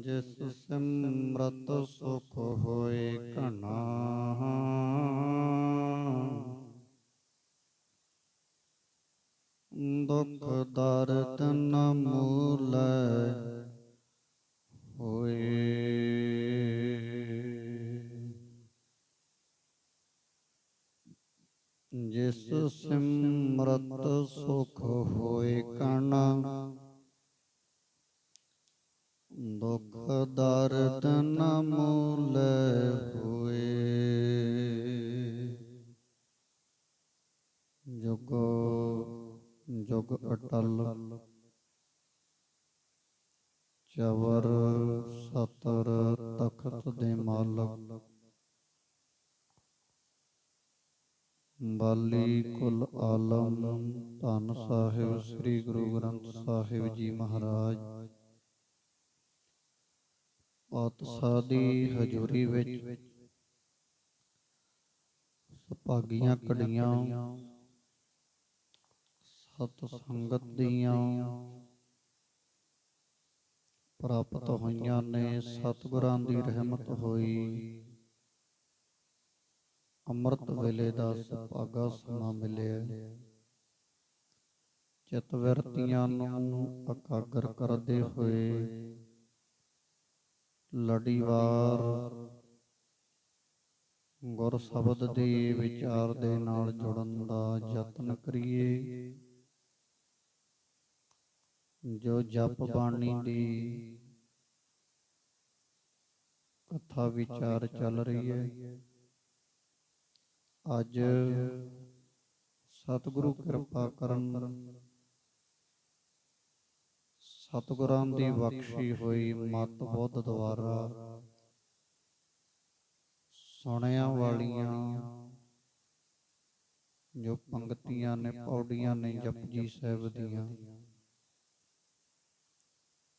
ਜਿਸ ਸਿਮਰਤ ਸੁਖ ਹੋਏ ਘਣਾ, ਦੁਖ ਦਰਦ ਨ ਮੂਲੈ ਹੋਏ। ਜਿਸ ਸਿਮਰਤ ਸੁਖ ਹੋਏ ਕਣਾ ਦੁਖ ਦਰਦ ਨ ਮੂਲੈ ਹੋਏ। ਜੁਗ ਜੁਗ ਅਟਲ, ਚਵਰ ਸਤਰ ਤਖਤ ਦੇ ਮਾਲਕ। ਬਾਲੀ ਕੁਲ ਆਲਮ ਧੰਨ ਸਾਹਿਬ, ਸ੍ਰੀ ਗੁਰੂ ਗ੍ਰੰਥ ਸਾਹਿਬ ਜੀ ਮਹਾਰਾਜ। ਪਾਤਸ਼ਾਦੀ ਹਜ਼ੂਰੀ ਵਿੱਚ ਸੁਭਾਗੀਆਂ ਕੜੀਆਂ ਸਤ ਸੰਗਤ ਦੀਆਂ ਪ੍ਰਾਪਤ ਹੋਈਆਂ ਨੇ, ਸਤਿਗੁਰਾਂ ਦੀ ਰਹਿਮਤ ਹੋਈ। ਅੰਮ੍ਰਿਤ ਵੇਲੇ ਦਾ ਸੁਭਾਗਾ ਸਮਾਂ ਮਿਲਿਆ। ਚਿਤ ਨੂੰ ਇਕਾਗਰ ਕਰਦੇ ਹੋਏ ਲੜੀਵਾਰ। ਗੁਰ ਸ਼ਬਦ ਦੇ ਵਿਚਾਰ ਦੇ ਨਾਲ ਜੁੜਨ ਦਾ ਯਤਨ ਕਰੀਏ। ਜੋ ਜਪ ਬਾਣੀ ਦੀ ਕਥਾ ਵਿਚਾਰ ਚੱਲ ਰਹੀ ਹੈ। ਅੱਜ ਸਤਿਗੁਰੂ ਕਿਰਪਾ ਕਰਨ ਸਤਿਗੁਰਾਂ ਦੀ ਬਖਸ਼ੀ ਹੋਈ ਮਤ ਬੁੱਧ ਦੁਆਰਾ। ਸੁਣਿਆ ਵਾਲੀਆਂ ਜੋ ਪੰਕਤੀਆਂ ਨੇ ਪੌੜੀਆਂ ਨੇ ਜਪਜੀ ਸਾਹਿਬ ਦੀਆਂ।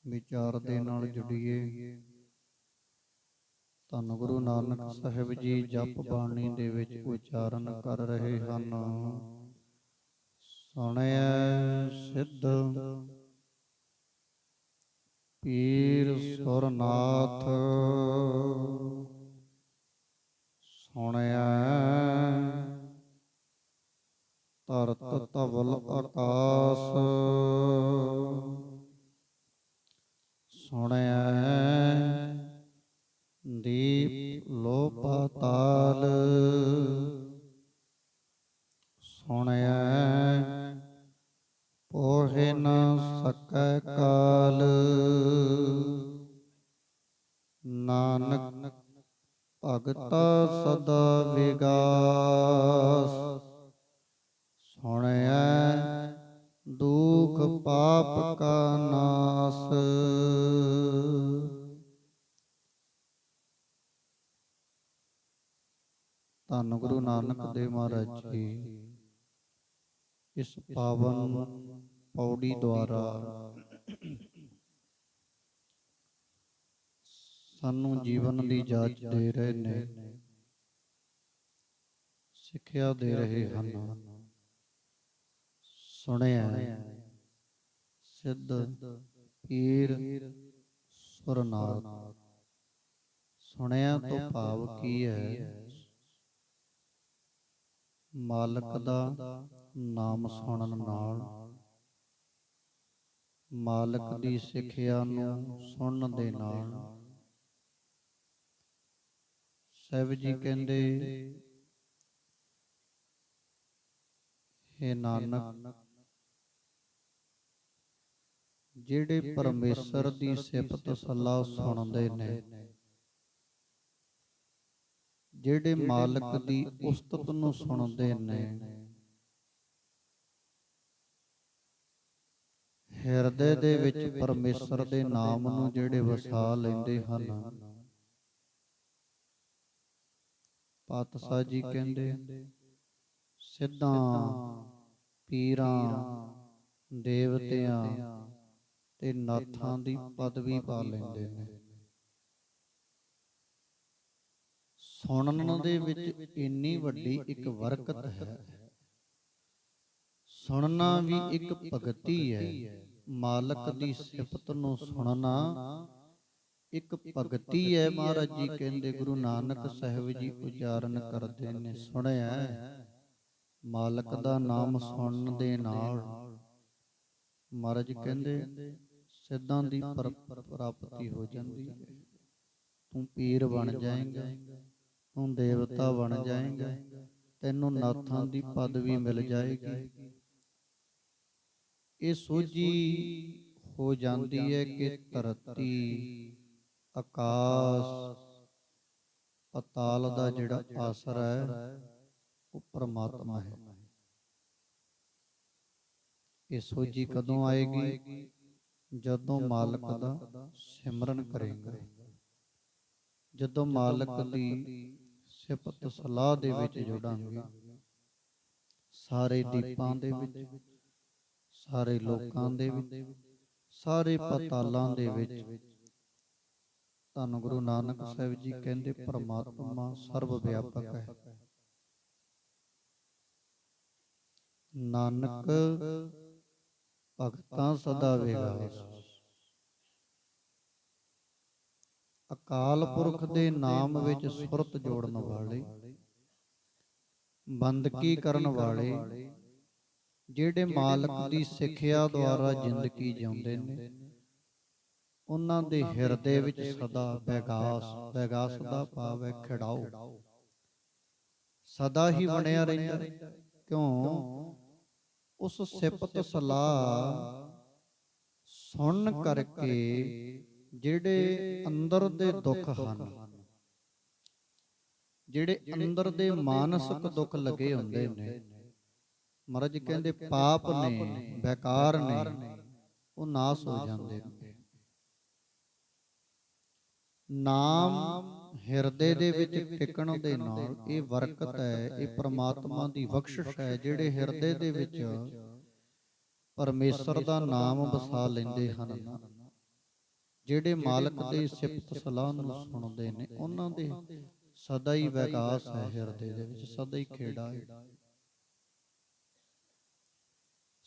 ਵਿਚਾਰ ਦੇ ਨਾਲ ਜੁੜੀਏ। ਧੰਨ ਗੁਰੂ ਨਾਨਕ ਸਾਹਿਬ ਜੀ ਜਪ ਬਾਣੀ ਦੇ ਵਿੱਚ ਉਚਾਰਨ ਕਰ ਰਹੇ ਹਨ। ਸੁਣਿਆ ਸਿੱਧ ਪੀਰ ਸੁਰਨਾਥ। ਸੁਣਿਆ ਧਰਤ ਤਵਲ ਆਕਾਸ। ਸੁਣਿਆ ਦੀਪ ਲੋ ਪਾਤਾਲ ਸੁਣਿਆ ਪੋਹੇ ਨ ਸਕੈ ਕਾਲ। ਨਾਨਕ ਭਗਤਾ ਸਦਾ ਵਿਗਾਸ। ਸੁਣਿਆ ਦੁਖ ਪਾਪ ਕਾ ਨਾਸ। ਧੰਨ ਗੁਰੂ ਨਾਨਕ ਦੇਵ ਮਹਾਰਾਜ ਜੀ। ਇਸ ਪਾਵਨ ਪੌੜੀ ਦੁਆਰਾ ਸਾਨੂੰ ਜੀਵਨ ਦੀ ਜਾਂਚ ਦੇ ਰਹੇ ਨੇ ਸਿੱਖਿਆ ਦੇ ਰਹੇ ਹਨ। ਸੁਣਿਆ ਸਿੱਧ ਪੀਰ ਸੁਰਨਾਥ ਸੁਣਿਆ ਤੋਂ ਭਾਵ ਕੀ ਹੈ? ਮਾਲਕ ਦਾ ਨਾਮ ਸੁਣਨ ਨਾਲ। ਮਾਲਕ ਦੀ ਸਿੱਖਿਆ ਨੂੰ ਸੁਣਨ ਦੇ ਨਾਲ। ਸਾਹਿਬ ਜੀ ਕਹਿੰਦੇ, ਹੈ ਨਾਨਕ, ਜਿਹੜੇ ਪਰਮੇਸ਼ਰ ਦੀ ਸਿਫਤ ਸਲਾਹ ਸੁਣਦੇ ਨੇ, ਜਿਹੜੇ ਮਾਲਕ ਦੀ ਉਸਤਤ ਨੂੰ ਸੁਣਦੇ ਨੇ ਹਿਰਦੇ ਦੇ ਵਿੱਚ ਪਰਮੇਸ਼ਰ ਦੇ ਨਾਮ ਨੂੰ ਜਿਹੜੇ ਵਸਾ ਲੈਂਦੇ ਹਨ। ਪਾਤਸ਼ਾਹ ਜੀ ਕਹਿੰਦੇ, ਸਿੱਧਾਂ ਪੀਰਾਂ, ਦੇਵਤਿਆਂ ਤੇ ਨਾਥਾਂ ਦੀ ਪਦਵੀ ਪਾ ਲੈਂਦੇ ਨੇ। ਸੁਣਨ ਦੇ ਵਿੱਚ ਇੰਨੀ ਵੱਡੀ ਇੱਕ ਬਰਕਤ ਹੈ। ਸੁਣਨਾ ਵੀ ਇੱਕ ਭਗਤੀ ਹੈ। ਮਾਲਕ ਦੀ ਸਿਫਤ ਨੂੰ ਸੁਣਨਾ ਇੱਕ ਭਗਤੀ ਹੈ ਮਹਾਰਾਜ ਜੀ ਕਹਿੰਦੇ ਗੁਰੂ ਨਾਨਕ ਸਾਹਿਬ ਜੀ ਉਚਾਰਨ ਕਰਦੇ ਨੇ ਸੁਣਿਆ। ਮਾਲਕ ਦਾ ਨਾਮ ਸੁਣਨ ਦੇ ਨਾਲ। ਮਹਾਰਾਜ ਕਹਿੰਦੇ ਸਿੱਧਾਂ ਦੀ ਪਰ- ਪ੍ਰਾਪਤੀ ਹੋ ਜਾਂਦੀ ਹੈ। ਤੂੰ ਪੀਰ ਬਣ ਜਾਏਂਗਾ। ਤੂੰ ਦੇਵਤਾ ਬਣ ਜਾਏਂਗਾ। ਤੈਨੂੰ ਨਾਥਾਂ ਦੀ ਪਦਵੀ ਮਿਲ ਜਾਏਗੀ। ਇਹ ਸੋਝੀ ਹੋ ਜਾਂਦੀ ਹੈ ਕਿ ਧਰਤੀ ਆਕਾਸ਼ ਪਤਾਲ ਦਾ ਜਿਹੜਾ ਆਸਰਾ ਹੈ ਉਹ ਪਰਮਾਤਮਾ ਹੈ। ਇਹ ਸੋਝੀ ਕਦੋਂ ਆਏਗੀ? ਜਦੋਂ ਮਾਲਕ ਦਾ ਸਿਮਰਨ ਕਰੇਗਾ। ਜਦੋਂ ਮਾਲਕ ਦੀ ਸਿਫਤ ਸਲਾਹ ਦੇ ਵਿੱਚ ਜੁੜਾਂਗੇ। ਸਾਰੇ ਦੀਪਾਂ ਦੇ ਵਿੱਚ ਸਾਰੇ ਲੋਕਾਂ ਦੇ ਵਿੱਚ ਸਾਰੇ ਪਤਾਲਾਂ ਦੇ ਵਿੱਚ। ਧੰਨ ਗੁਰੂ ਨਾਨਕ ਸਾਹਿਬ ਜੀ ਕਹਿੰਦੇ ਪਰਮਾਤਮਾ ਸਰਵ ਵਿਆਪਕ ਹੈ। ਨਾਨਕ ਭਗਤਾਂ ਸਦਾ ਵਿਗਾਸ ਅਕਾਲ ਪੁਰਖ ਦੇ ਨਾਮ ਵਿੱਚ ਸੁਰਤ ਜੋੜਨ ਵਾਲੇ ਬੰਦਗੀ ਕਰਨ ਵਾਲੇ ਜਿਹੜੇ ਮਾਲਕ ਦੀ ਸਿੱਖਿਆ ਦੁਆਰਾ ਜ਼ਿੰਦਗੀ ਜਿਉਂਦੇ ਨੇ। ਉਹਨਾਂ ਦੇ ਹਿਰਦੇ ਵਿੱਚ ਸਦਾ ਵਿਗਾਸ ਵਿਗਾਸ ਦਾ ਭਾਵ ਹੈ ਖਿੜਾਓ। ਸਦਾ ਹੀ ਬਣਿਆ ਰਹਿੰਦਾ। ਕਿਉਂ? ਉਸ ਸਿਫਤ ਸਲਾਹ ਸੁਣਨ ਕਰਕੇ ਜਿਹੜੇ ਅੰਦਰ ਦੇ ਦੁੱਖ ਹਨ। ਜਿਹੜੇ ਅੰਦਰ ਦੇ ਮਾਨਸਿਕ ਦੁੱਖ ਲੱਗੇ ਹੁੰਦੇ ਨੇ। ਮਹਾਰਾਜ ਕਹਿੰਦੇ ਪਾਪ ਨੇ ਬੇਕਾਰ ਨੇ ਉਹ ਨਾਸ ਹੋ ਜਾਂਦੇ ਨੇ। ਨਾਮ ਹਿਰਦੇ ਦੇ ਵਿੱਚ ਟਿਕਣ ਦੇ ਨਾਲ ਇਹ ਬਰਕਤ ਹੈ ਇਹ ਪ੍ਰਮਾਤਮਾ ਦੀ ਬਖਸ਼ਿਸ਼ ਹੈ ਜਿਹੜੇ ਹਿਰਦੇ ਦੇ ਵਿੱਚ ਪਰਮੇਸ਼ਰ ਦਾ ਨਾਮ ਵਸਾ ਲੈਂਦੇ ਹਨ। ਜਿਹੜੇ ਮਾਲਕ ਦੇ ਸਿਫਤ ਸਲਾਹ ਨੂੰ ਸੁਣਦੇ ਨੇ ਉਹਨਾਂ ਦੇ ਸਦਾ ਹੀ ਵਿਕਾਸ ਹੈ ਹਿਰਦੇ ਦੇ ਵਿੱਚ ਸਦਾ ਹੀ। ਖੇੜਾ ਹੈ।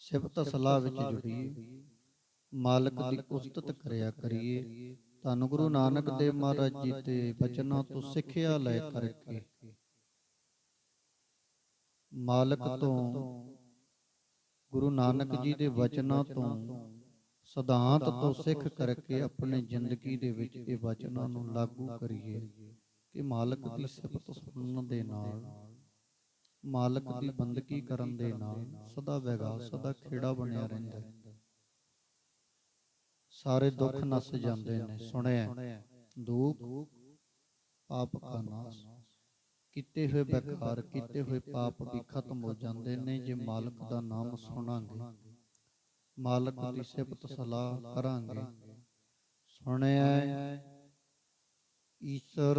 ਸਿਫਤ ਸਲਾਹ ਵਿੱਚ ਜੁੜੀਏ ਮਾਲਕ ਦੀ ਉਸਤਤ ਕਰਿਆ ਕਰੀਏ। ਧੰਨ ਗੁਰੂ ਨਾਨਕ ਦੇਵ ਮਹਾਰਾਜ ਜੀ ਦੇ ਬਚਨਾਂ ਤੋਂ ਸਿੱਖਿਆ ਲੈ ਕਰਕੇ। ਮਾਲਕ ਤੋਂ ਗੁਰੂ ਨਾਨਕ ਜੀ ਦੇ ਬਚਨਾਂ ਤੋਂ ਸਿਧਾਂਤ ਤੋਂ ਸਿੱਖ ਕਰਕੇ ਆਪਣੀ ਜ਼ਿੰਦਗੀ ਦੇ ਵਿੱਚ ਇਹ ਬਚਨਾਂ ਨੂੰ ਲਾਗੂ ਕਰੀਏ ਕਿ ਮਾਲਕ ਦੀ ਸਿਫਤ ਸੁਣਨ ਦੇ ਨਾਲ ਮਾਲਕ ਦੀ ਬੰਦਗੀ ਕਰਨ ਦੇ ਨਾਲ ਸਦਾ ਵੈਗਾ ਸਦਾ ਖੇੜਾ ਬਣਿਆ ਰਹਿੰਦਾ ਹੈ। ਸਾਰੇ ਦੁੱਖ ਨਸ ਜਾਂਦੇ ਨੇ। ਸੁਣਿਆ ਦੁੱਖ ਪਾਪ ਕਾ ਨਾਸ। ਕੀਤੇ ਹੋਏ ਬੇਕਾਰ ਕੀਤੇ ਹੋਏ ਪਾਪ ਵੀ ਖਤਮ ਹੋ ਜਾਂਦੇ ਨੇ। ਜੇ ਮਾਲਕ ਦਾ ਨਾਮ ਸੁਣਾਂਗੇ ਮਾਲਕ ਦੀ ਸਿਫਤ ਸਲਾਹ ਕਰਾਂਗੇ। ਸੁਣਿਆ ਈਸ਼ਰ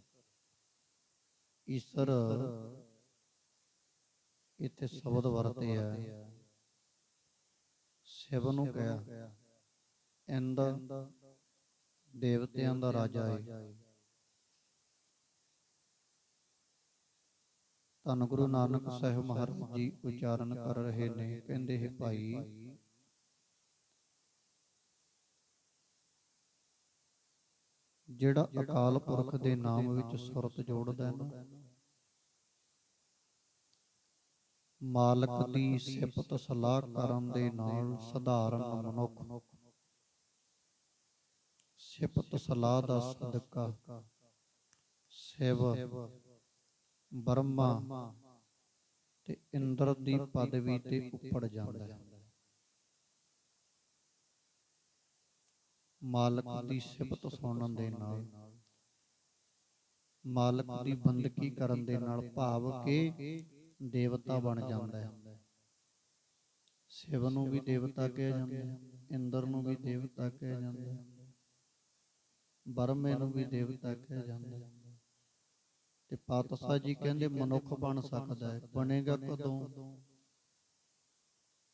ਈਸ਼ਰ ਇੱਥੇ ਸ਼ਬਦ ਵਰਤੇ ਆ। ਸ਼ਿਵ ਨੂੰ ਕਿਹਾ ਇੰਦ ਦੇਵਤਿਆਂ ਦਾ ਰਾਜਾ ਹੈ ਧੰਨ ਗੁਰੂ ਨਾਨਕ ਸਾਹਿਬ ਮਹਾਰਾਜ ਜੀ ਉਚਾਰਨ ਕਰ ਰਹੇ ਨੇ ਕਹਿੰਦੇ ਹੈ ਭਾਈ ਜਿਹੜਾ ਅਕਾਲ ਪੁਰਖ ਦੇ ਨਾਮ ਵਿੱਚ ਸੁਰਤ ਜੋੜਦਾ ਹੈ ਨਾ। ਮਾਲਕ ਦੀ ਸਿਫਤ ਸਲਾਹ ਕਰਨ ਦੇ ਨਾਲ ਸਧਾਰਨ ਮਨੁੱਖ। ਸਿਫਤ ਸਲਾਹ ਦਾ ਸਦਕਾ। ਸਿਵ ਬਰਮਾ ਤੇ ਇੰਦਰ ਦੀ ਪਦਵੀ ਤੇ ਉੱਪੜ ਜਾਂਦਾ ਹੈ। ਮਾਲਕ ਦੀ ਸਿਫਤ ਸੁਣਨ ਦੇ ਨਾਲ। ਮਾਲਕ ਦੀ ਬੰਦਗੀ ਕਰਨ ਦੇ ਨਾਲ ਭਾਵ ਕਿ ਦੇਵਤਾ ਬਣ ਜਾਂਦਾ ਹੈ। ਸ਼ਿਵ ਨੂੰ ਵੀ ਦੇਵਤਾ ਕਿਹਾ ਜਾਂਦਾ ਹੈ, ਇੰਦਰ ਨੂੰ ਵੀ ਦੇਵਤਾ ਕਿਹਾ ਜਾਂਦਾ ਹੈ ਬਰਮੇ ਨੂੰ ਵੀ ਦੇਵਤਾ ਕਿਹਾ ਜਾਂਦਾ ਹੈ। ਤੇ ਪਾਤਸ਼ਾਹ ਜੀ ਕਹਿੰਦੇ ਮਨੁੱਖ ਬਣ ਸਕਦਾ ਹੈ, ਬਣੇਗਾ ਕਦੋਂ?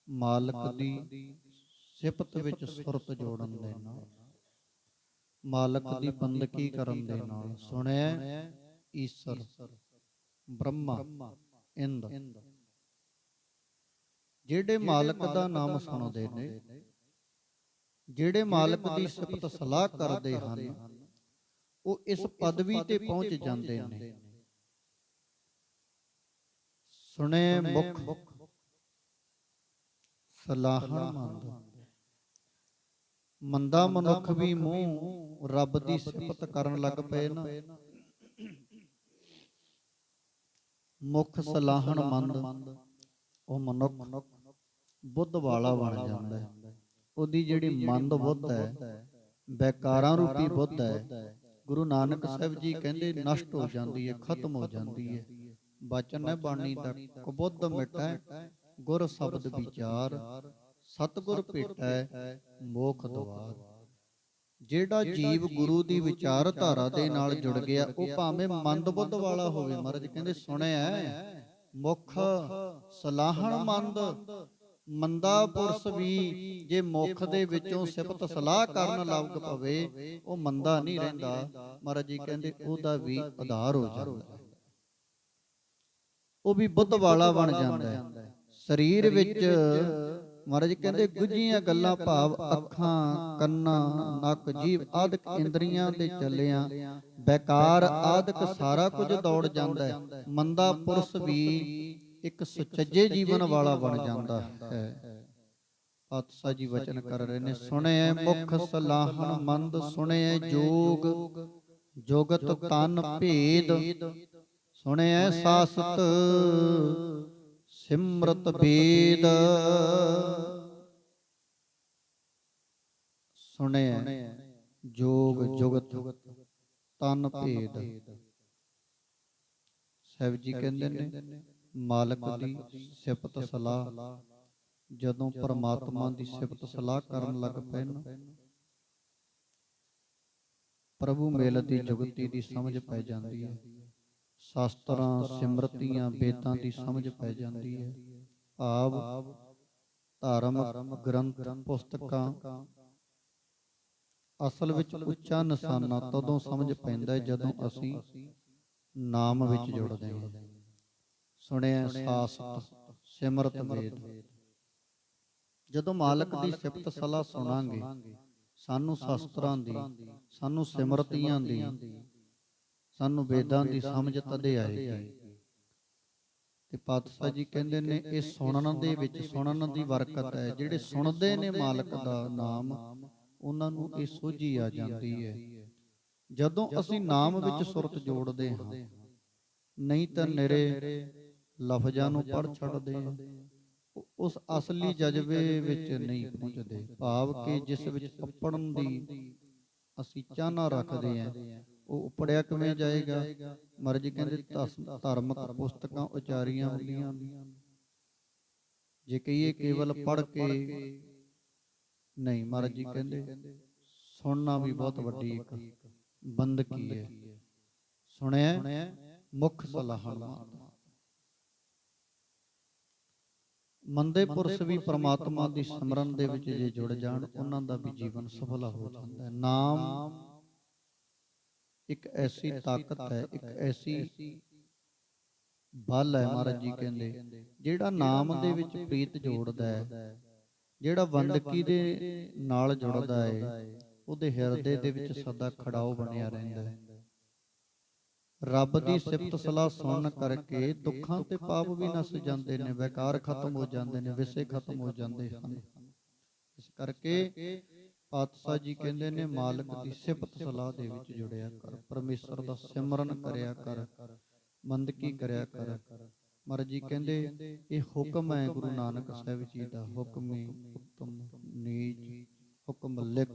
ਮਾਲਕ ਦੀ ਸਿਫਤ ਵਿੱਚ ਸੁਰਤ ਜੋੜਨ ਦੇ ਨਾਲ। ਮਾਲਕ ਦੀ ਬੰਦਗੀ ਕਰਨ ਦੇ ਨਾਲ। ਸੁਣਿਆ ਈਸ਼ਰ। ਬ੍ਰਹਮਾ। ਇੰਦ। ਜਿਹੜੇ ਮਾਲਕ ਦਾ ਨਾਮ ਸੁਣਦੇ ਨੇ ਜਿਹੜੇ ਮਾਲਕ ਦੀ ਸਿਫਤ ਸਲਾਹ ਕਰਦੇ ਹਨ ਉਹ ਇਸ ਪਦਵੀ ਤੇ ਪਹੁੰਚ ਜਾਂਦੇ ਨੇ। ਸੁਣੇ ਮੁਖ। ਸਲਾਹਣ ਮੰਦ ਮੰਦਾ ਮਨੁੱਖ ਵੀ ਮੂੰਹ ਰੱਬ ਦੀ ਸਿਫਤ ਕਰਨ ਲੱਗ ਪਏ ਨਾ। ਮੁਖ ਸਲਾਹਣ ਮੰਦ ਉਹ ਮਨੁੱਖ ਬੁੱਧ ਵਾਲਾ ਬਣ ਜਾਂਦਾ ਹੈ। ਉਹਦੀ ਜਿਹੜੀ ਮੰਦ ਬੁੱਧ ਹੈ ਬੇਕਾਰਾਂ ਰੂਪੀ ਬੁੱਧ ਹੈ। ਗੁਰੂ ਨਾਨਕ ਸਾਹਿਬ ਜੀ ਕਹਿੰਦੇ ਨਸ਼ਟ ਹੋ ਜਾਂਦੀ ਹੈ ਖਤਮ ਹੋ ਜਾਂਦੀ ਹੈ। ਬਚਨ ਹੈ ਬਾਣੀ ਦਾ ਕੁਬੁੱਧ ਮਿਟੈ ਗੁਰ ਸ਼ਬਦ ਵਿਚਾਰ। ਸਤਗੁਰ ਭੇਟੈ ਮੋਖ ਦਵਾਰ ਜਿਹੜਾ ਜੀਵ ਗੁਰੂ ਦੀ ਵਿਚਾਰ ਧਾਰਾ ਦੇ ਨਾਲ ਜੁੜ ਗਿਆ ਉਹ ਭਾਵੇਂ ਮੰਦ ਬੁੱਧ ਵਾਲਾ ਹੋਵੇ ਮਹਾਰਾਜ ਕਹਿੰਦੇ ਸੁਣਿਆ ਮੁਖ ਸਲਾਹਣ ਮੰਦ ਮੰਦਾ ਪੁਰਸ਼ ਵੀ ਜੇ ਮੁਖ ਦੇ ਵਿੱਚੋਂ ਸਿਫਤ ਸਲਾਹ ਕਰਨ ਲੱਗ ਪਵੇ ਉਹ ਮੰਦਾ ਨਹੀਂ ਰਹਿੰਦਾ। ਮਹਾਰਾਜ ਜੀ ਕਹਿੰਦੇ ਉਹਦਾ ਵੀ ਆਧਾਰ ਹੋ ਜਾਂਦਾ। ਉਹ ਵੀ ਬੁੱਧ ਵਾਲਾ ਬਣ ਜਾਂਦਾ ਹੈ। ਸਰੀਰ ਵਿੱਚ ਮਹਾਰਾਜ ਕਹਿੰਦੇ ਗੁੱਝੀਆਂ ਗੱਲਾਂ ਭਾਵ ਅੱਖਾਂ ਕੰਨਾਂ ਨੱਕ ਜੀਭ ਆਦਿਕ ਇੰਦਰੀਆਂ ਦੇ ਚੱਲਿਆਂ। ਬੇਕਾਰ ਆਦਿਕ ਸਾਰਾ ਕੁਝ ਦੌੜ ਜਾਂਦਾ ਹੈ। ਮੰਦਾ ਪੁਰਸ਼ ਵੀ ਇੱਕ ਸੁਚੱਜੇ ਜੀਵਨ ਵਾਲਾ ਬਣ ਜਾਂਦਾ ਹੈ। ਪਾਤਸ਼ਾਹ ਜੀ ਵਚਨ ਕਰ ਰਹੇ ਨੇ ਸੁਣਿਐ ਮੁਖ ਸਲਾਹਣ ਮੰਦ ਸੁਣਿਐ ਜੋਗ। ਜੁਗਤ ਤਨ ਭੇਦ। ਸੁਣਿਐ ਸਾਸਤ ਸਿਮਰਤ ਬੇਦ। ਸੁਣਿਐ ਜੋਗ ਜੁਗਤ ਤਨ ਭੇਦ। ਸਾਹਿਬ ਜੀ ਕਹਿੰਦੇ ਨੇ ਮਾਲਕ ਦੀ ਸਿਫਤ ਸਲਾਹ। ਜਦੋਂ ਪਰਮਾਤਮਾ ਦੀ ਸਿਫਤ ਸਲਾਹ ਕਰਨ ਲੱਗ ਨਾ ਪ੍ਰਭੂ ਮੇਲ ਦੀ ਜੁਗਤੀ ਦੀ ਸਮਝ ਪੈ ਜਾਂਦੀ ਹੈ। ਸ਼ਾਸਤਰਾਂ, ਸਿਮਰਤੀਆਂ, ਵੇਦਾਂ ਦੀ ਸਮਝ ਪੈ ਜਾਂਦੀ ਹੈ। ਭਾਵ ਧਰਮ ਗ੍ਰੰਥ, ਪੁਸਤਕਾਂ। ਅਸਲ ਵਿੱਚ ਉੱਚਾ ਨਿਸ਼ਾਨਾ ਤਦੋਂ ਸਮਝ ਪੈਂਦਾ ਹੈ ਜਦੋਂ ਅਸੀਂ ਨਾਮ ਵਿੱਚ ਜੁੜਦੇ ਹਾਂ। ਸੁਣਿਆ ਸਾਸਤ ਸਿਮਰਤ ਵੇਦ। ਜਦੋਂ ਮਾਲਕ ਦੀ ਸਿਫਤ ਸਲਾਹ ਸੁਣਾਂਗੇ, ਸਾਨੂੰ ਸ਼ਾਸਤਰਾਂ ਦੀ, ਸਾਨੂੰ ਸਿਮਰਤੀਆਂ ਦੀ ਸਾਨੂੰ ਵੇਦਾਂ ਦੀ ਸਮਝ ਤਦੇ ਆਏਗੀ ਤੇ ਪਾਤਸ਼ਾਹ ਜੀ ਕਹਿੰਦੇ ਨੇ ਇਹ ਸੁਣਨ ਦੇ ਵਿੱਚ ਸੁਣਨ ਦੀ ਬਰਕਤ ਹੈ। ਜਿਹੜੇ ਸੁਣਦੇ ਨੇ ਮਾਲਕ ਦਾ ਨਾਮ ਉਹਨਾਂ ਨੂੰ ਇਹ ਸੋਝੀ ਆ ਜਾਂਦੀ ਹੈ। ਜਦੋਂ ਅਸੀਂ ਨਾਮ ਵਿੱਚ ਸੁਰਤ ਜੋੜਦੇ ਹਾਂ ਨਹੀਂ ਤਾਂ ਨਿਰੇ ਲਫ਼ਜ਼ਾਂ ਨੂੰ ਪੜ ਛੱਡਦੇ ਹਾਂ। ਉਸ ਅਸਲੀ ਜਜ਼ਬੇ ਵਿੱਚ ਨਹੀਂ ਪਹੁੰਚਦੇ। ਭਾਵ ਕਿ ਜਿਸ ਵਿੱਚ ਕੱਪੜਨ ਦੀ ਅਸੀਂ ਚਾਹਨਾ ਰੱਖਦੇ ਹਾਂ। ਉਹ ਉਪੜਿਆ ਕਿਵੇਂ ਜਾਏਗਾ? ਮਰਜ਼ੀ ਕਹਿੰਦੇ ਧਾਰਮਿਕ ਪੁਸਤਕਾਂ ਉਚਾਰੀਆਂ ਹੁੰਦੀਆਂ ਜੇ ਕਹੀਏ ਕੇਵਲ ਪੜ ਕੇ ਨਹੀਂ ਮਹਾਰਾਜ ਜੀ ਕਹਿੰਦੇ ਸੁਣਨਾ ਵੀ ਬਹੁਤ ਵੱਡੀ ਇੱਕ ਬੰਦਗੀ ਹੈ। ਸੁਣਿਆ? ਮੁਖ ਸਲਾਹਣ ਮੰਦੇ ਪੁਰਸ਼ ਵੀ ਪ੍ਰਮਾਤਮਾ ਦੀ ਸਿਮਰਨ ਦੇ ਵਿੱਚ ਜੇ ਜੁੜ ਜਾਣ ਉਹਨਾਂ ਦਾ ਵੀ ਜੀਵਨ ਸਫਲ ਹੋ ਜਾਂਦਾ ਹੈ। ਨਾਮ ਇੱਕ ਐਸੀ ਤਾਕਤ ਹੈ ਇੱਕ ਐਸੀ ਬਲ ਹੈ ਮਹਾਰਾਜ ਜੀ ਕਹਿੰਦੇ ਜਿਹੜਾ ਨਾਮ ਦੇ ਵਿੱਚ ਪ੍ਰੀਤ ਜੋੜਦਾ ਹੈ ਜਿਹੜਾ ਬੰਦਗੀ ਦੇ ਨਾਲ ਜੁੜਦਾ ਹੈ ਉਹਦੇ ਹਿਰਦੇ ਦੇ ਵਿੱਚ ਸਦਾ ਖੜਾਓ ਬਣਿਆ ਰਹਿੰਦਾ ਹੈ। ਰੱਬ ਦੀ ਸਿਫਤ ਸਲਾਹ ਸੁਣਨ ਕਰਕੇ ਦੁੱਖਾਂ ਤੇ ਪਾਪ ਵੀ ਨਸ ਜਾਂਦੇ ਨੇ ਵਿਕਾਰ ਖਤਮ ਹੋ ਜਾਂਦੇ ਨੇ ਵਿਸੇ ਖਤਮ ਹੋ ਜਾਂਦੇ ਹਨ। ਇਸ ਕਰਕੇ ਪਾਤਸ਼ਾਹ ਜੀ ਕਹਿੰਦੇ ਨੇ ਮਾਲਕ ਦੀ ਸਿਫਤ ਸਲਾਹ ਦੇ ਵਿੱਚ ਜੁੜਿਆ ਕਰ। ਪਰਮੇਸ਼ਰ ਦਾ ਸਿਮਰਨ ਕਰਿਆ ਕਰ। ਬੰਦਗੀ ਕਰਿਆ ਕਰ। ਮਹਾਰਾਜ ਜੀ ਕਹਿੰਦੇ ਇਹ ਹੁਕਮ ਹੈ ਗੁਰੂ ਨਾਨਕ ਸਾਹਿਬ ਜੀ ਦਾ। ਹੁਕਮੇ ਉਤਮ ਨੀਚ। ਹੁਕਮ ਲਿਖ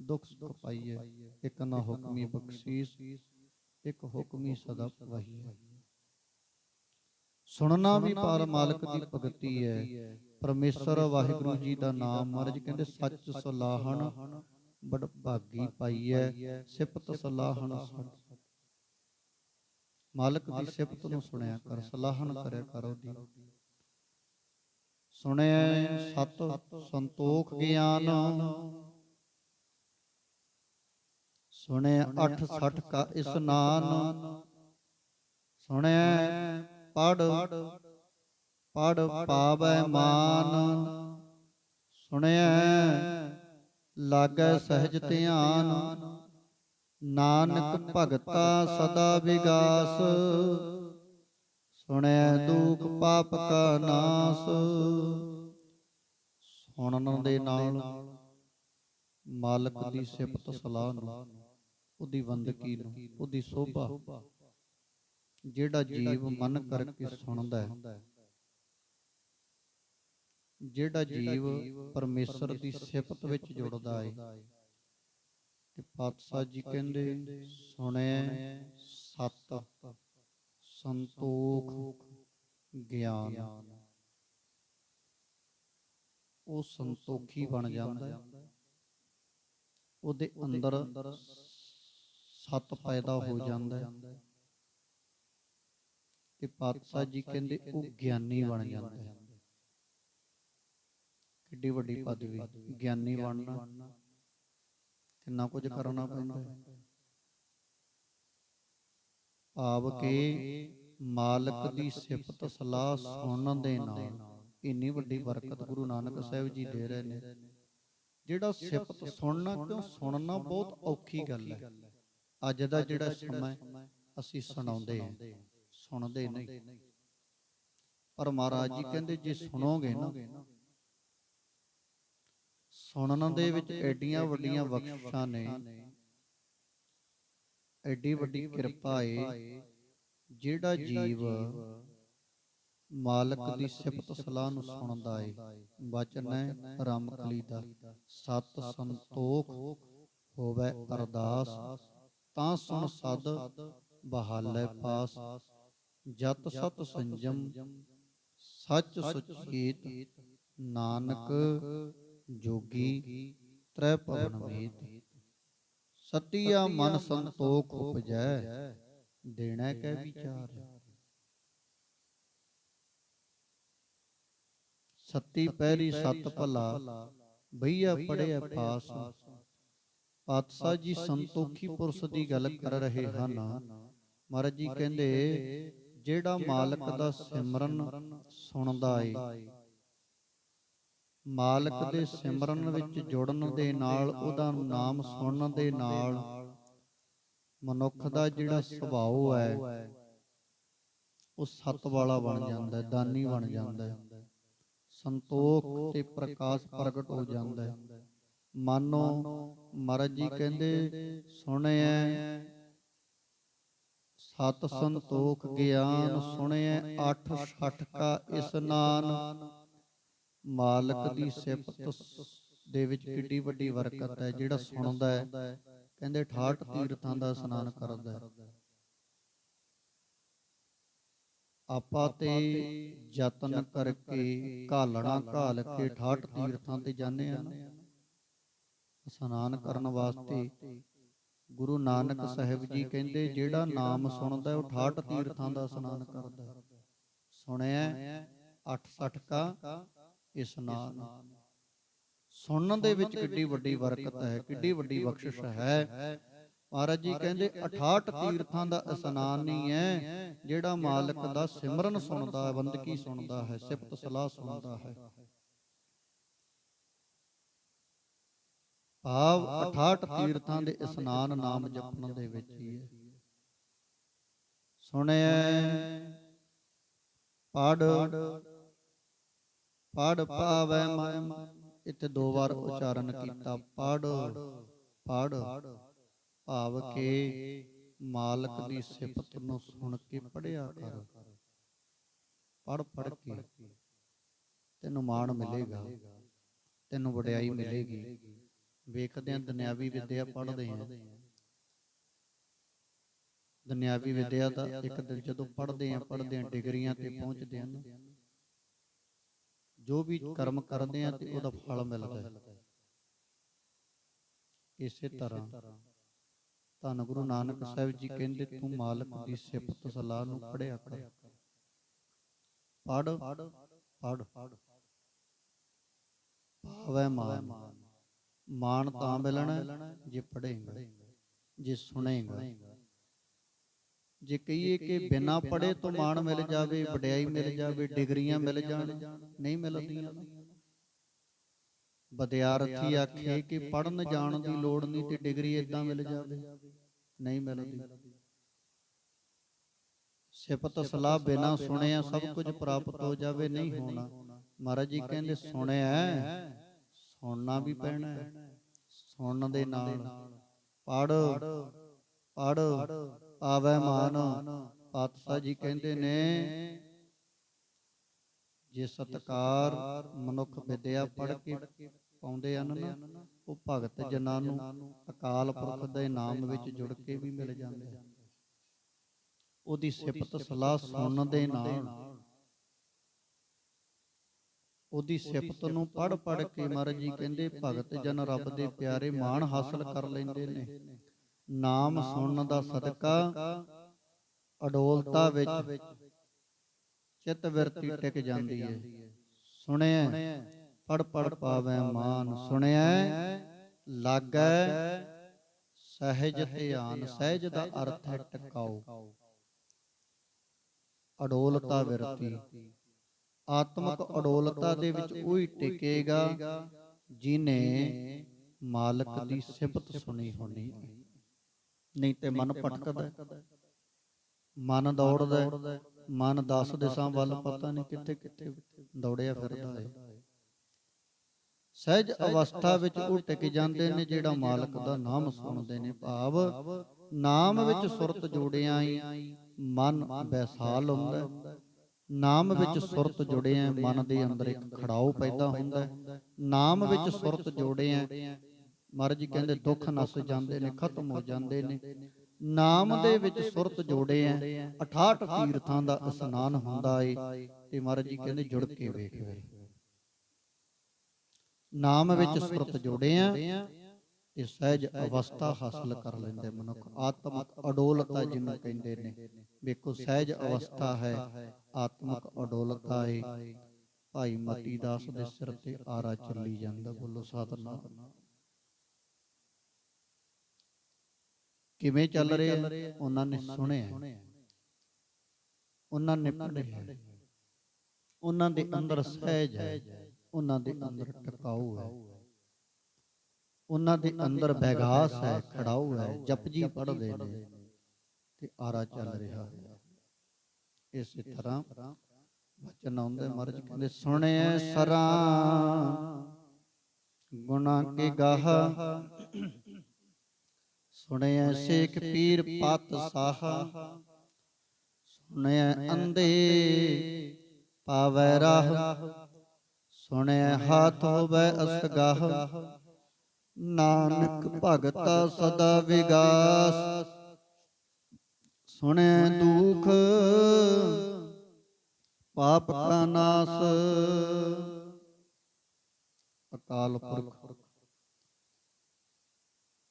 ਦੁੱਖ ਸੁਖ ਪਾਈਏ ਇੱਕ ਨਾ ਹੁਕਮੀ ਬਖਸ਼ੀਸ਼। ਇੱਕ ਹੁਕਮੀ ਸਦਾ ਪਵਾਈਏ ਸੁਣਨਾ ਵੀ ਪਾਰ ਮਾਲਕ ਦੀ ਭਗਤੀ ਹੈ। ਪਰਮੇਸ਼ਰ ਵਾਹਿਗੁਰੂ ਜੀ ਦਾ ਨਾਮ ਮਹਾਰਾਜ ਕਹਿੰਦੇ ਸੱਚ ਸਲਾਹਣ ਬੜ ਭਾਗੀ ਪਾਈਐ ਸਿਫਤ ਸਲਾਹਣ ਮਾਲਕ ਦੀ ਸਿਫਤ ਨੂੰ ਸੁਣਿਆ ਕਰ ਸਲਾਹਣ ਕਰਿਆ ਕਰ ਉਹਦੀ ਸੁਣਿਆ ਸਤ ਸੰਤੋਖ ਗਿਆਨ। ਸੁਣਿਆ ਅਠ ਸਠ ਕਾ ਇਸਨਾਨ ਸੁਣਿਆ ਪੜ ਪੜ ਪਾਵੈ ਮਾਨ। ਸੁਣਿਆ ਲਾਗੈ ਸਹਿਜ ਧਿਆਨ। ਨਾਨਕ ਭਗਤਾ ਸਦਾ ਵਿਗਾਸ। ਸੁਣਿਆ ਦੁਖ ਪਾਪ ਕਾ ਨਾਸ। ਸੁਣਨ ਦੇ ਨਾਲ ਮਾਲਕ ਦੀ ਸਿਫਤ ਸਲਾਹ ਨੂੰ, ਉਹਦੀ ਬੰਦਗੀ ਨੂੰ, ਉਹਦੀ ਸੋਭਾ, ਜਿਹੜਾ ਜੀਵ ਮਨ ਕਰਕੇ ਸੁਣਦਾ ਹੈ ਜਿਹੜਾ ਜੀਵ ਪਰਮੇਸ਼ਰ ਦੀ ਸਿਫਤ ਵਿੱਚ ਜੁੜਦਾ ਹੈ ਤੇ ਪਾਤਸ਼ਾਹ ਜੀ ਕਹਿੰਦੇ ਸੁਣਿਆ ਸਤ ਸੰਤੋਖ ਗਿਆਨ। ਉਹ ਸੰਤੋਖੀ ਬਣ ਜਾਂਦਾ ਹੈ ਉਹਦੇ ਅੰਦਰ ਸਤ ਪੈਦਾ ਹੋ ਜਾਂਦਾ ਹੈ ਤੇ ਪਾਤਸ਼ਾਹ ਜੀ ਕਹਿੰਦੇ ਉਹ ਗਿਆਨੀ ਬਣ ਜਾਂਦਾ ਹੈ ਕਿੱਡੀ ਵੱਡੀ ਪਦਵੀ ਗਿਆਨੀ ਬਣਨਾ। ਕਿੰਨਾ ਕੁਝ ਕਰਨਾ ਪੈਂਦਾ। ਹੈ ਆਪ ਕੇ ਮਾਲਕ ਦੀ ਸਿਫਤ ਸਲਾਹ ਸੁਣਨ ਦੇ ਨਾਲ ਇੰਨੀ ਵੱਡੀ ਬਰਕਤ ਗੁਰੂ ਨਾਨਕ ਸਾਹਿਬ ਜੀ ਦੇ ਰਹੇ ਨੇ। ਜਿਹੜਾ ਸਿਫਤ ਸੁਣਨਾ ਕਿਉਂ ਸੁਣਨਾ ਬਹੁਤ ਔਖੀ ਗੱਲ ਹੈ। ਅੱਜ ਦਾ ਜਿਹੜਾ ਸਮਾਂ ਅਸੀਂ ਸੁਣਾਉਂਦੇ ਹਾਂ। ਸੁਣਦੇ ਨਹੀਂ। ਪਰ ਮਹਾਰਾਜ ਜੀ ਕਹਿੰਦੇ ਜੇ ਸੁਣੋਗੇ ਨਾ ਸੁਣਨ ਦੇ ਵਿੱਚ ਐਡੀਆਂ ਵੱਡੀਆਂ ਬਖਸ਼ਿਸ਼ਾਂ ਨੇ। ਐਡੀ ਵੱਡੀ ਕਿਰਪਾ ਏ ਜਿਹੜਾ ਜੀਵ ਮਾਲਕ ਦੀ ਸਿਫਤ ਸਲਾਹ ਨੂੰ ਸੁਣਦਾ ਏ। ਬਚਨ ਹੈ ਰਾਮਕਲੀ ਦਾ। ਸਤ ਸੰਤੋਖ ਹੋਵੇ ਅਰਦਾਸ। ਤਾਂ ਸੁਣ ਸਦ ਬਹਾਲੇ ਪਾਸ। ਜਤ ਸਤ ਸੰਜਮ। ਸੱਚ ਸੁਚੇਤ। ਨਾਨਕ ਜੋਗੀ ਤ੍ਰੈ ਭਵਨ ਵੇਦ ਸਤਿਆ ਮਨ ਸੰਤੋਖ ਉਪਜੈ। ਦੇਣਾ ਕੈ ਵਿਚਾਰ। ਸਤੀ ਪਹਿਰੀ ਸਤ ਭਲਾ। ਬਈਆ ਪੜਿਆ ਪਾਸ। ਪਾਤਸ਼ਾਹ ਜੀ ਸੰਤੋਖੀ ਪੁਰਸ਼ ਦੀ ਗੱਲ ਕਰ ਰਹੇ ਹਨ। ਮਹਾਰਾਜ ਜੀ ਕਹਿੰਦੇ ਜਿਹੜਾ ਮਾਲਕ ਦਾ ਸਿਮਰਨ ਸੁਣਦਾ ਏ। ਮਾਲਕ ਦੇ ਸਿਮਰਨ ਵਿੱਚ ਜੁੜਨ ਦੇ ਨਾਲ ਉਹਦਾ ਨਾਮ ਸੁਣਨ ਦੇ ਨਾਲ ਮਨੁੱਖ ਦਾ ਜਿਹੜਾ ਸੁਭਾਅ ਹੈ ਉਹ ਸਤ ਵਾਲਾ ਬਣ ਜਾਂਦਾ ਹੈ ਦਾਨੀ ਬਣ ਜਾਂਦਾ ਹੈ। ਸੰਤੋਖ ਤੇ ਪ੍ਰਕਾਸ਼ ਪ੍ਰਗਟ ਹੋ ਜਾਂਦਾ ਹੈ। ਮਾਨੋ ਮਹਾਰਾਜ ਜੀ ਕਹਿੰਦੇ ਸੁਣਿਆ ਸਤ ਸੰਤੋਖ ਗਿਆਨ ਸੁਣਿਆ ਅੱਠ ਛਠ ਕਾ ਇਸਨਾਨ ਮਾਲਕ ਦੀ ਸਿਫਤ ਦੇ ਵਿੱਚ ਕਿੱਡੀ ਵੱਡੀ ਬਰਕਤ ਹੈ ਜਿਹੜਾ ਸੁਣਦਾ ਹੈ ਕਹਿੰਦੇ 68 ਤੀਰਥਾਂ ਦਾ ਇਸ਼ਨਾਨ ਕਰਦਾ ਹੈ। ਆਪਾਂ ਤੇ ਯਤਨ ਕਰਕੇ ਘਾਲਣਾ ਘਾਲ ਕੇ 68 ਤੀਰਥਾਂ ਤੇ ਜਾਂਦੇ ਆ ਇਸ਼ਨਾਨ ਕਰਨ ਵਾਸਤੇ ਗੁਰੂ ਨਾਨਕ ਸਾਹਿਬ ਜੀ ਕਹਿੰਦੇ ਜਿਹੜਾ ਨਾਮ ਸੁਣਦਾ ਉਹ 68 ਤੀਰਥਾਂ ਦਾ ਇਸ਼ਨਾਨ ਕਰਦਾ ਸੁਣਿਆ 860 ਕਾ ਇਸ਼ਨਾਨ ਸੁਣਨ ਦੇ ਵਿੱਚ ਕਿੱਡੀ ਵੱਡੀ ਬਰਕਤ ਹੈ ਕਿੱਡੀ ਵੱਡੀ ਬਖਸ਼ਿਸ਼ ਹੈ। ਮਹਾਰਾਜ ਜੀ ਕਹਿੰਦੇ 68 ਤੀਰਥਾਂ ਦਾ ਇਸ਼ਨਾਨ ਨਹੀਂ ਹੈ ਜਿਹੜਾ ਮਾਲਕ ਦਾ ਸਿਮਰਨ ਸੁਣਦਾ ਹੈ ਬੰਦਗੀ ਸੁਣਦਾ ਹੈ ਸਿਫਤ ਸਲਾਹ ਸੁਣਦਾ ਹੈ। ਭਾਵ 68 ਤੀਰਥਾਂ ਦੇ ਇਸ਼ਨਾਨ ਨਾਮ ਜਪਣ ਦੇ ਵਿੱਚ ਹੀ ਹੈ। ਸੁਣਿਆ ਪੜ ਪੜ ਪਾਵੈ ਮਨ ਇੱਥੇ ਦੋ ਵਾਰ ਉਚਾਰਨ ਕੀਤਾ। ਪੜ ਪੜ ਭਾਵ ਕੇ ਮਾਲਕ ਦੀ ਸਿਫਤ ਨੂੰ ਸੁਣ ਕੇ ਪੜਿਆ ਕਰ। ਪੜ ਪੜ ਕੇ ਤੈਨੂੰ ਮਾਣ ਮਿਲੇਗਾ, ਤੈਨੂੰ ਵਡਿਆਈ ਮਿਲੇਗੀ। ਵੇਖਦੇ ਆਂ ਦੁਨਿਆਵੀ ਵਿਦਿਆ ਪੜ੍ਹਦੇ ਆਂ ਦੁਨਿਆਵੀ ਵਿਦਿਆ ਦਾ ਇੱਕ ਦਿਨ ਜਦੋਂ ਪੜ੍ਹਦੇ ਆਂ ਪੜ੍ਹਦੇ ਆਂ ਡਿਗਰੀਆਂ ਤੇ ਪਹੁੰਚਦੇ ਆਂ ਜੋ ਵੀ ਕਰਮ ਕਰਦੇ ਆ ਤੇ ਉਹਦਾ ਫਲ ਮਿਲਦਾ ਹੈ। ਇਸੇ ਤਰ੍ਹਾਂ ਧੰਨ ਗੁਰੂ ਨਾਨਕ ਸਾਹਿਬ ਜੀ ਕਹਿੰਦੇ ਤੂੰ ਮਾਲਕ ਦੀ ਸਿਫਤ ਸਲਾਹ ਨੂੰ ਪੜਿਆ ਕਰ। ਪੜ ਪੜ ਭਾਵੈ ਮਾਨ। ਮਾਨ। ਤਾਂ ਮਿਲਣਾ ਜੇ ਪੜੇਗਾ ਜੇ ਸੁਣੇਗਾ। ਜੇ ਕਹੀਏ ਕਿ ਬਿਨਾ ਪੜੇ ਤੋਂ ਮਾਣ ਮਿਲ ਜਾਵੇ ਵਡਿਆਈ ਮਿਲ ਜਾਵੇ ਡਿਗਰੀਆਂ ਮਿਲ ਜਾਣ ਨਹੀਂ ਮਿਲਦੀਆਂ ਵਿਦਿਆਰਥੀ ਆਖੇ ਕਿ ਪੜਨ ਜਾਣ ਦੀ ਲੋੜ ਨਹੀਂ ਤੇ ਡਿਗਰੀ ਇਦਾਂ ਮਿਲ ਜਾਵੇ। ਨਹੀਂ ਮਿਲਦੀ। ਸਿਫਤ ਸਲਾਹ ਬਿਨਾ ਸੁਣਿਆ ਸਭ ਕੁਝ ਪ੍ਰਾਪਤ ਹੋ ਜਾਵੇ ਨਹੀਂ ਹੋਣਾ। ਮਹਾਰਾਜ ਜੀ ਕਹਿੰਦੇ ਸੁਣਿਆ ਸੁਣਨਾ ਵੀ ਪੈਣਾ। ਸੁਣਨ ਦੇ ਨਾਲ। ਪੜ ਪੜ ਆਵੇ ਮਾਨ, ਪਾਤਸ਼ਾਹ ਜੀ ਕਹਿੰਦੇ ਨੇ, ਜੇ ਸਤਕਾਰ ਮਨੁੱਖ ਵਿਦਿਆ ਪੜ ਕੇ ਪਾਉਂਦੇ ਹਨ ਨਾ, ਉਹ ਭਗਤ ਜਨਾਂ ਨੂੰ ਅਕਾਲ ਪੁਰਖ ਦੇ ਨਾਮ ਵਿੱਚ ਜੁੜ ਕੇ ਵੀ ਮਿਲ ਜਾਂਦੇ ਹਨ। ਉਹਦੀ ਸਿਫਤ ਸਲਾਹ ਸੁਣਨ ਦੇ ਨਾਲ, ਉਹਦੀ ਸਿਫਤ ਨੂੰ ਪੜ ਪੜ ਕੇ ਮਹਾਰਾਜ ਜੀ ਕਹਿੰਦੇ, ਭਗਤ ਜਨ ਰੱਬ ਦੇ ਪਿਆਰੇ ਮਾਣ ਹਾਸਲ ਕਰ ਲੈਂਦੇ ਨੇ। ਨਾਮ ਸੁਣਨ ਦਾ ਸਦਕਾ ਅਡੋਲਤਾ ਵਿੱਚ ਚਿੱਤ ਵਿਰਤੀ ਟਿਕ ਜਾਂਦੀ ਹੈ। ਸੁਣਿਆ ਪੜ ਪੜ ਪਾਵੈ ਮਾਨ। ਸੁਣਿਆ ਲਾਗੈ ਸਹਿਜ ਧਿਆਨ। ਸਹਿਜ ਦਾ ਅਰਥ ਹੈ ਟਿਕਾਓ ਅਡੋਲਤਾ ਵਿਰਤੀ। ਆਤਮਿਕ ਅਡੋਲਤਾ ਦੇ ਵਿੱਚ ਉਹੀ ਟਿਕੇਗਾ ਜਿਨੇ ਮਾਲਕ ਦੀ ਸਿਫਤ ਸੁਣੀ ਹੋਣੀ। ਹੈ। ਨਹੀਂ ਤੇ ਮਨ ਭਟਕਦਾ। ਮਨ ਦੌੜਦਾ। ਮਨ 10 ਦਿਸ਼ਾ ਵੱਲ ਪਤਾ ਨਹੀਂ ਕਿੱਥੇ ਕਿੱਥੇ ਦੌੜਿਆ ਫਿਰਦਾ ਹੈ ਸਹਿਜ ਅਵਸਥਾ ਵਿੱਚ ਉਹ ਟਿਕ ਜਾਂਦੇ ਨੇ ਜਿਹੜਾ ਮਾਲਕ ਦਾ ਨਾਮ ਸੁਣਦੇ ਨੇ ਭਾਵ ਨਾਮ ਵਿੱਚ ਸੁਰਤ ਜੋੜਿਆ ਹੀ ਮਨ ਬੈਸਾਲ ਹੁੰਦਾ। ਨਾਮ ਵਿੱਚ ਸੁਰਤ ਜੁੜਿਆ ਮਨ ਦੇ ਅੰਦਰ ਇੱਕ ਖੜਾਓ ਪੈਦਾ ਹੁੰਦਾ। ਨਾਮ ਵਿੱਚ ਸੁਰਤ ਜੋੜਿਆ ਮਹਾਰਾਜ ਜੀ ਕਹਿੰਦੇ ਦੁੱਖ ਨਸ ਜਾਂਦੇ ਨੇ ਖਤਮ ਹੋ ਜਾਂਦੇ ਨੇ। ਨਾਮ ਦੇ ਵਿੱਚ ਸੁਰਤ ਜੋੜਿਆ 68 ਤੀਰਥਾਂ ਦਾ ਇਸ਼ਨਾਨ ਹੁੰਦਾ ਏ ਤੇ ਮਹਾਰਾਜ ਜੀ ਕਹਿੰਦੇ ਜੁੜ ਕੇ ਵੇਖ ਵੇ ਨਾਮ ਵਿੱਚ ਸੁਰਤ ਜੋੜਿਆ ਤੇ ਸਹਿਜ ਅਵਸਥਾ ਹਾਸਲ ਕਰ ਲੈਂਦੇ ਮਨੁੱਖ। ਆਤਮਿਕ ਅਡੋਲਤਾ ਜਿਹਨੂੰ ਕਹਿੰਦੇ ਨੇ। ਵੇਖੋ ਸਹਿਜ ਅਵਸਥਾ ਹੈ ਆਤਮਿਕ ਅਡੋਲਤਾ ਹੈ ਭਾਈ ਮਤੀ ਦਾਸ ਦੇ ਸਿਰ ਤੇ ਆਰਾ ਚੱਲੀ ਜਾਂਦਾ। ਬੋਲੋ ਸਤਨਾਮ। ਕਿਵੇਂ ਚੱਲ ਰਿਹਾ ਉਹਨਾਂ ਨੇ ਸੁਣਿਆ। ਉਹਨਾਂ ਨੇ ਪੜ੍ਹਿਆ। ਉਹਨਾਂ ਦੇ ਅੰਦਰ ਸਹਿਜ ਹੈ। ਉਹਨਾਂ ਦੇ ਅੰਦਰ ਟਿਕਾਊ ਹੈ। ਉਹਨਾਂ ਦੇ ਅੰਦਰ ਬੈਗਾਸ ਹੈ ਖੜਾਊ ਹੈ। ਜਪਜੀ ਪੜ੍ਹਦੇ ਨੇ ਤੇ ਆਰਾ ਚੱਲ ਰਿਹਾ। ਹੈ ਇਸੇ ਤਰ੍ਹਾਂ ਵਚਨ ਆਉਂਦੇ ਮਹਾਰਾਜ ਕਹਿੰਦੇ ਸੁਣਿਆ ਸਰਾਂ ਗੁਨਾ ਕੇ ਗਾਹ ਸੁਣਿਆ ਸੇਖ ਪੀਰ ਪਤ ਸਾਹ। ਸੁਣਿਆ ਅੰਦੇ ਪਾਵੈ ਰਾਹ। ਸੁਣਿਆ ਹਾਥ ਹੋਵੇ ਅਸਗਾਹ। ਨਾਨਕ ਭਗਤਾ ਸਦਾ ਵਿਗਾਸ। ਸੁਣਿਆ ਦੁਖ ਪਾਪ ਕਾ ਨਾਸ। ਅਕਾਲ ਪੁਰਖ।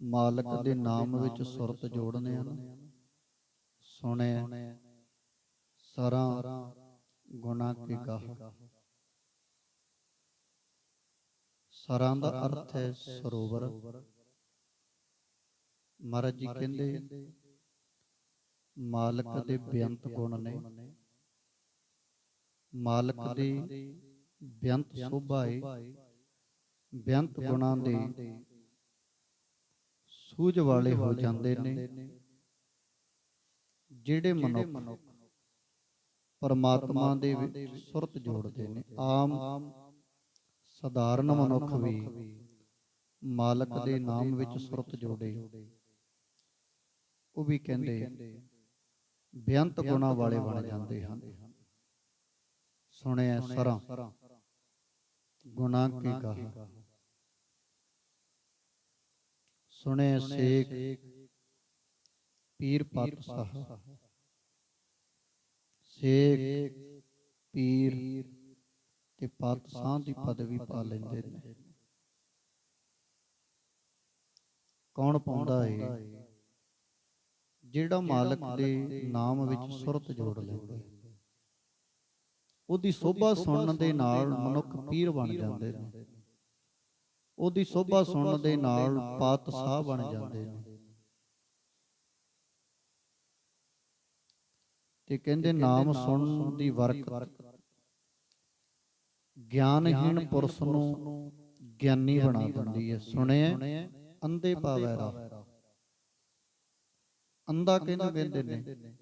ਮਾਲਕ ਦੇ ਨਾਮ ਵਿੱਚ ਸੁਰਤ ਜੋੜਨੇ ਹਨ ਸੁਣਿਆ ਸਰਾਂ ਗੁਨਾ ਕੀ ਗਾਹ। ਸਰਾਂ ਦਾ ਅਰਥ ਹੈ ਸਰੋਵਰ। ਮਹਾਰਾਜ ਜੀ ਕਹਿੰਦੇ ਮਾਲਕ ਦੇ ਬੇਅੰਤ ਗੁਣ ਨੇ। ਮਾਲਕ ਦੀ ਬੇਅੰਤ ਸੋਭਾ ਹੈ ਬੇਅੰਤ ਗੁਣਾਂ ਦੇ ਸੂਝ ਵਾਲੇ ਹੋ ਜਾਂਦੇ ਨੇ ਜਿਹੜੇ ਮਨੁੱਖ ਪਰਮਾਤਮਾ ਦੇ ਵਿੱਚ ਸੁਰਤ ਜੋੜਦੇ ਨੇ। ਆਮ ਸਧਾਰਨ ਮਨੁੱਖ ਵੀ ਮਾਲਕ ਦੇ ਨਾਮ ਵਿੱਚ ਸੁਰਤ ਜੋੜੇ। ਉਹ ਵੀ ਕਹਿੰਦੇ ਬੇਅੰਤ ਗੁਣਾ ਵਾਲੇ ਬਣ ਜਾਂਦੇ ਹਨ। ਸੁਣਿਆ ਸਰਾਂ। ਗੁਨਾ ਕੀ ਕਹਾ? ਸੁਣੇ ਸੇਖ ਪੀਰ ਪਤ ਸਾਹ ਸੇਖ, ਪੀਰ ਤੇ ਪਾਤਸ਼ਾਹ ਦੀ ਪਦਵੀ ਪਾ ਲੈਂਦੇ ਨੇ। ਕੌਣ ਪਾਉਂਦਾ ਹੈ ਜਿਹੜਾ ਮਾਲਕ ਦੇ ਨਾਮ ਵਿੱਚ ਸੁਰਤ ਜੋੜ ਲੈਂਦਾ ਹੈ। ਉਹਦੀ ਸੋਭਾ ਸੁਣਨ ਦੇ ਨਾਲ ਮਨੁੱਖ ਪੀਰ ਬਣ ਜਾਂਦੇ ਨੇ। ਉਹਦੀ ਸੋਭਾ ਸੁਣਨ ਦੇ ਨਾਲ ਪਾਤਸ਼ਾਹ ਬਣ ਜਾਂਦੇ ਨੇ। ਤੇ ਕਹਿੰਦੇ ਨਾਮ ਸੁਣਨ ਦੀ ਬਰਕਤ ਗਿਆਨਹੀਣ ਪੁਰਸ਼ ਨੂੰ ਗਿਆਨੀ ਬਣਾ ਦਿੰਦੀ ਹੈ। ਸੁਣਿਆ? ਅੰਧੇ ਪਾਵੈ ਰਾਹ। ਅੰਧਾ ਕਹਿੰਦੇ ਕਹਿੰਦੇ ਨੇ।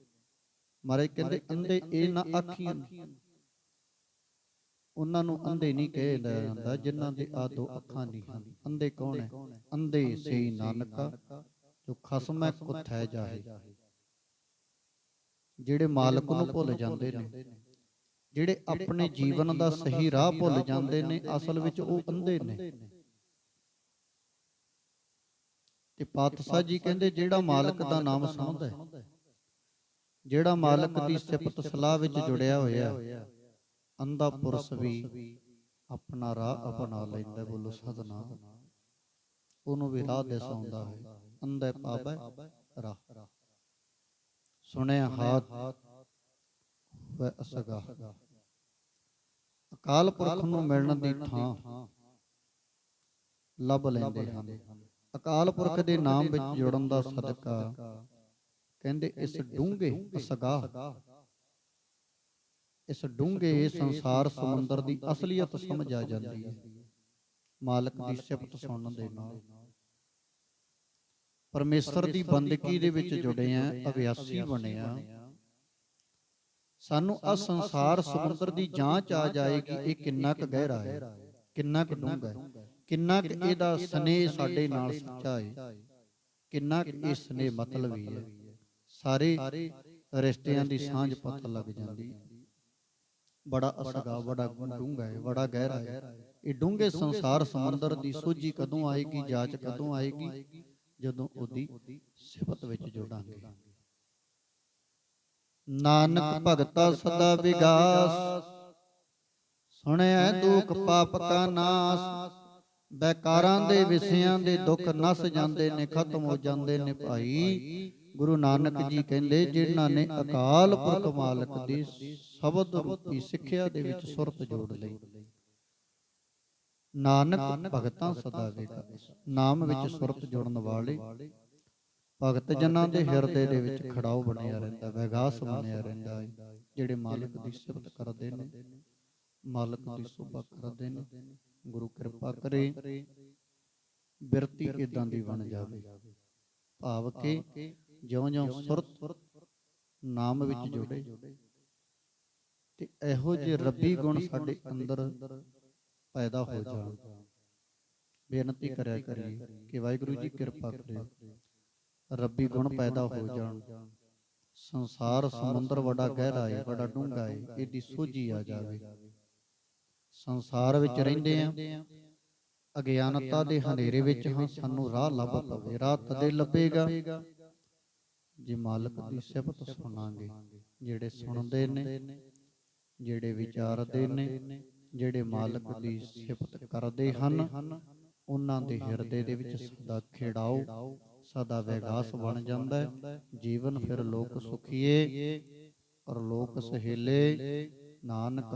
ਮਾਰੇ ਕਹਿੰਦੇ ਅੰਧੇ ਇਹ ਨਾ ਆਖੀਆਂ ਉਹਨਾਂ ਨੂੰ ਅੰਧੇ ਨਹੀਂ ਕਿਹਾ ਜਾਂਦਾ ਜਿਨ੍ਹਾਂ ਦੇ ਆ ਦੋ ਅੱਖਾਂ ਨਹੀਂ ਹਨ। ਅੰਧੇ ਕੌਣ ਹੈ? ਅੰਧੇ ਸਈ ਨਾਨਕਾ ਜੋ ਖਸਮੈ ਕੁਥੈ ਜਾਹੇ ਜਿਹੜੇ ਮਾਲਕ ਨੂੰ ਭੁੱਲ ਜਾਂਦੇ ਨੇ ਜਿਹੜੇ ਆਪਣੇ ਜੀਵਨ ਦਾ ਸਹੀ ਰਾਹ ਭੁੱਲ ਜਾਂਦੇ ਨੇ ਅਸਲ ਵਿੱਚ ਉਹ ਅੰਧੇ ਨੇ। ਤੇ ਪਾਤਸ਼ਾਹ ਜੀ ਕਹਿੰਦੇ ਜਿਹੜਾ ਮਾਲਕ ਦਾ ਨਾਮ ਸੁਣਦਾ ਹੈ ਜਿਹੜਾ ਮਾਲਕ ਦੀ ਸਿਫਤ ਸਲਾਹ ਵਿੱਚ ਜੁੜਿਆ ਹੋਇਆ ਹੈ, ਅੰਧਾ ਪੁਰਸ਼ ਵੀ ਆਪਣਾ ਰਾਹ ਅਪਣਾ ਲੈਂਦਾ ਬੋਲੋ ਸਤਨਾਮ। ਉਹਨੂੰ ਵੀ ਰਾਹ ਦਿਸਾਉਂਦਾ ਹੈ, ਅੰਧੇ ਪਾਵੈ ਰਾਹ। ਸੁਣਿਆ ਹਾਥ ਵੈ ਅਸਗਾ। ਅਕਾਲ ਪੁਰਖ ਨੂੰ ਮਿਲਣ ਦੀ ਥਾਂ ਲੱਭ ਲੈਂਦੇ ਹਨ। ਅਕਾਲ ਪੁਰਖ ਦੇ ਨਾਮ ਵਿੱਚ ਜੁੜਨ ਦਾ ਸਦਕਾ ਕਹਿੰਦੇ, ਇਸ ਡੂੰਘੇ ਅਸਗਾ ਇਸ ਡੂੰਘੇ ਸੰਸਾਰ ਸਮੁੰਦਰ ਦੀ ਅਸਲੀਅਤ ਸਮਝ ਆ ਜਾਂਦੀ ਹੈ। ਮਾਲਕ ਦੀ ਸਿਫਤ ਸੁਣਨ ਦੇ ਨਾਲ। ਪਰਮੇਸ਼ਰ ਦੀ ਬੰਦਗੀ ਦੇ ਵਿੱਚ ਜੁੜੇ ਆ ਅਭਿਆਸੀ ਬਣੇ ਆ ਸਾਨੂੰ ਆ ਸੰਸਾਰ ਸਮੁੰਦਰ ਦੀ ਜਾਂਚ ਆ ਜਾਏਗੀ ਇਹ ਕਿੰਨਾ ਕੁ ਗਹਿਰਾ ਹੈ ਕਿੰਨਾ ਕੁ ਡੂੰਘਾ ਹੈ। ਕਿੰਨਾ ਕੁ ਇਹਦਾ ਸਨੇਹ ਸਾਡੇ ਨਾਲ ਸੱਚਾ ਹੈ। ਕਿੰਨਾ ਕੁ ਇਹ ਸਨੇਹ ਮਤਲਬੀ ਹੈ। ਸਾਰੇ ਰਿਸ਼ਤਿਆਂ ਦੀ ਸਾਂਝ ਪਤਾ ਲੱਗ ਜਾਂਦੀ ਹੈ। ਬੜਾ ਅਸਗਾ, ਬੜਾ ਡੂੰਘਾ ਹੈ ਬੜਾ ਗਹਿਰਾ ਹੈ ਇਹ ਡੂੰਘੇ ਸੰਸਾਰ ਸਮੁੰਦਰ ਦੀ ਸੋਝੀ ਕਦੋਂ ਆਏਗੀ, ਜਾਂਚ ਕਦੋਂ ਆਏਗੀ? ਜਦੋਂ ਉਹਦੀ ਸਿਫਤ ਵਿੱਚ ਜੁੜਾਂਗੇ। ਨਾਨਕ ਭਗਤਾ ਸਦਾ ਵਿਗਾਸ ਸੁਣਿਆ ਦੁਖ ਪਾਪ ਕਾ ਨਾਸ। ਬੈਕਾਰਾਂ ਦੇ ਵਿਸਿਆਂ ਦੇ ਦੁੱਖ ਨਸ ਜਾਂਦੇ ਨੇ, ਖਤਮ ਹੋ ਜਾਂਦੇ ਨੇ ਭਾਈ। ਗੁਰੂ ਨਾਨਕ ਜੀ ਕਹਿੰਦੇ, ਜਿਨ੍ਹਾਂ ਨੇ ਅਕਾਲ ਪੁਰਖ ਮਾਲਕ ਦੀ ਸ਼ਬਦ ਰੂਪੀ ਸਿੱਖਿਆ ਦੇ ਵਿੱਚ ਸੁਰਤ ਜੋੜ ਲਈ। ਨਾਨਕ ਭਗਤਾਂ ਸਦਾ ਵਿਗਾਸ ਨਾਮ ਵਿੱਚ ਸੁਰਤ ਜੋੜਨ ਵਾਲੇ ਭਗਤ ਜਨਾਂ ਦੇ ਹਿਰਦੇ ਦੇ ਵਿੱਚ ਖੜਾਓ ਬਣਿਆ ਰਹਿੰਦਾ, ਵਿਗਾਸ ਬਣਿਆ ਰਹਿੰਦਾ ਹੈ, ਜਿਹੜੇ ਮਾਲਕ ਦੀ ਸਿਫਤ ਕਰਦੇ ਨੇ, ਮਾਲਕ ਦੀ ਸੋਭਾ ਕਰਦੇ ਨੇ, ਗੁਰੂ ਕਿਰਪਾ ਕਰੇ, ਬਿਰਤੀ ਇਦਾਂ ਦੀ ਬਣ ਜਾਵੇ। ਭਾਵ ਕਿ ਜਿਉਂ-ਜਿਉਂ ਸੁਰਤ ਨਾਮ ਵਿੱਚ ਜੁੜੇ ਤੇ ਇਹੋ ਜਿਹੇ ਰੱਬੀ ਗੁਣ ਸਾਡੇ ਅੰਦਰ ਪੈਦਾ ਹੋ ਜਾਣ। ਬੇਨਤੀ ਕਰਿਆ ਕਰੀਏ ਕਿ ਵਾਹਿਗੁਰੂ ਜੀ ਕਿਰਪਾ ਕਰੇ। ਰੱਬੀ ਗੁਣ ਪੈਦਾ ਹੋ ਜਾਣ। ਸੰਸਾਰ ਸਮੁੰਦਰ ਬੜਾ ਗਹਿਰਾ ਹੈ ਬੜਾ ਡੂੰਘਾ ਹੈ ਇਹਦੀ ਸੋਝੀ ਆ ਜਾਵੇ। ਸੰਸਾਰ ਵਿੱਚ ਰਹਿੰਦੇ ਆ। ਅਗਿਆਨਤਾ ਦੇ ਹਨੇਰੇ ਵਿੱਚ ਹਾਂ ਸਾਨੂੰ ਰਾਹ ਲੱਭ ਪਵੇ ਰਾਹ ਤਦੇ ਲੱਭੇਗਾ। ਜੇ ਮਾਲਕ ਦੀ ਸਿਫਤ ਸੁਣਾਂਗੇ ਜਿਹੜੇ ਸੁਣਦੇ ਨੇ ਜਿਹੜੇ ਵਿਚਾਰਦੇ ਨੇ ਜਿਹੜੇ ਮਾਲਕ ਦੀ ਸਿਫਤ ਕਰਦੇ ਹਨ ਉਹਨਾਂ ਦੇ ਹਿਰਦੇ ਦੇ ਵਿੱਚ ਸਦਾ ਖੇੜਾਓ ਸਦਾ ਵਿਗਾਸ ਬਣ ਜਾਂਦਾ ਜੀਵਨ ਫਿਰ ਲੋਕ ਸੁਖੀਏ ਔਰ ਲੋਕ ਸਹੇਲੇ ਨਾਨਕ